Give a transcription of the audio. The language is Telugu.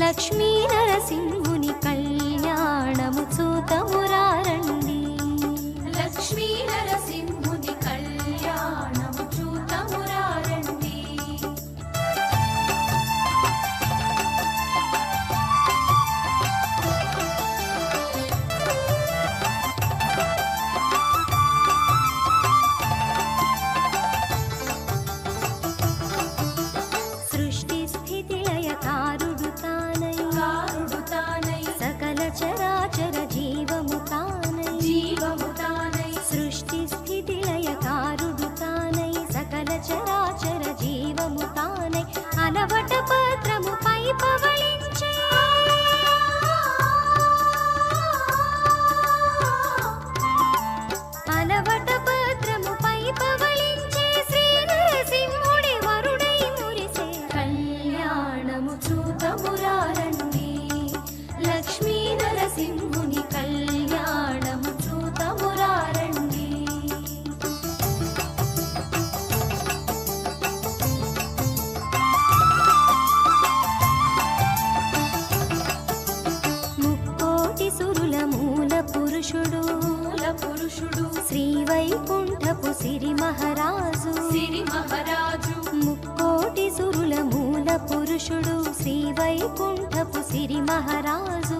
లక్ష్మీ నరసింహుని కళ్యాణము చూతము పురుషుడు. సిరి మహారాజు. సిరి మహారాజు. మహారాజు